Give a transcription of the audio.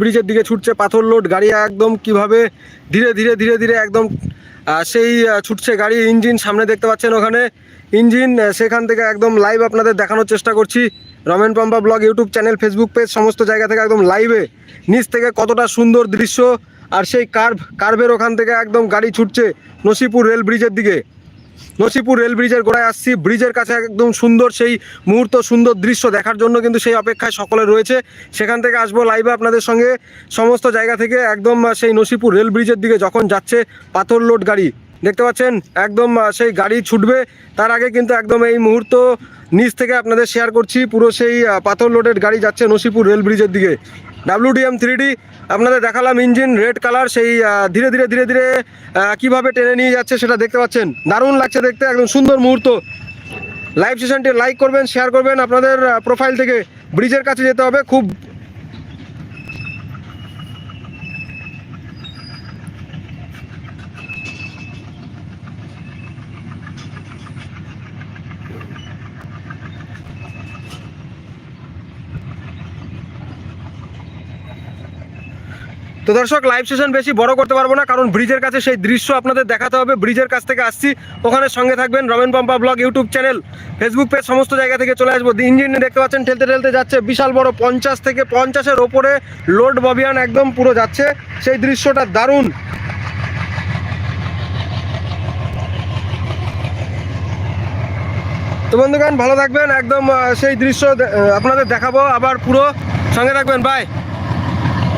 ব্রিজের দিকে ছুটছে, পাথর লোড, গাড়ি একদম কীভাবে ধীরে ধীরে ধীরে ধীরে একদম সেই ছুটছে গাড়ি, ইঞ্জিন সামনে দেখতে পাচ্ছেন ওখানে। ইঞ্জিন সেখান থেকে একদম লাইভ আপনাদের দেখানোর চেষ্টা করছি। Ramen Pampa blog, YouTube channel Facebook page সমস্ত জায়গা থেকে একদম লাইভে নিচ থেকে কতটা সুন্দর দৃশ্য, আর সেই কার্ভ কার্ভের ওখান থেকে একদম গাড়ি ছুটছে নসিপুর রেল ব্রিজের দিকে। নসিপুর রেল ব্রিজের গোড়ায় আসছি। ব্রিজের কাছে একদম সুন্দর সেই মুহূর্ত, সুন্দর দৃশ্য দেখার জন্য কিন্তু সেই অপেক্ষায় সকলে রয়েছে। সেখান থেকে আসব লাইভে আপনাদের সঙ্গে। সমস্ত জায়গা থেকে একদম সেই নসিপুর রেল ব্রিজের দিকে যখন যাচ্ছে, পাথর লোড গাড়ি। দেখতে পাচ্ছেন? একদম সেই গাড়ি ছুটবে। তার আগে কিন্তু একদম এই মুহূর্ত নিচ থেকে আপনাদের শেয়ার করছি। পুরো সেই পাথর লোডের গাড়ি যাচ্ছে নসিপুর রেল ব্রিজের দিকে। ডাব্লিউডিএম থ্রি ডি আপনাদের দেখালাম ইঞ্জিন রেড কালার সেই ধীরে ধীরে ধীরে ধীরে কীভাবে টেনে নিয়ে যাচ্ছে সেটা দেখতে পাচ্ছেন। দারুণ লাগছে দেখতে, একদম সুন্দর মুহূর্ত। লাইভ সেশনটি লাইক করবেন শেয়ার করবেন, আপনাদের প্রোফাইল থেকে ব্রিজের কাছে যেতে হবে। খুব তো দর্শক লাইভ সেশন বেশি বড় করতে পারব না, কারণ ব্রিজের কাছে সেই দৃশ্য আপনাদের দেখাতে হবে। ব্রিজের কাছ থেকে আসছি। ওখানে সঙ্গে থাকবেন Ramen Pampa blog YouTube channel Facebook page সমস্ত জায়গা থেকে চলে আসব। ইঞ্জিন দেখতে পাচ্ছেন, ঠেলতে ঠেলতে যাচ্ছে বিশাল বড় পঞ্চাশ থেকে পঞ্চাশের ওপরে লোড ববিয়ান একদম পুরো যাচ্ছে। সেই দৃশ্যটা দারুণ। তো বন্ধুগণ, ভালো থাকবেন। একদম সেই দৃশ্য আপনাদের দেখাবো আবার পুরো। সঙ্গে থাকবেন বাই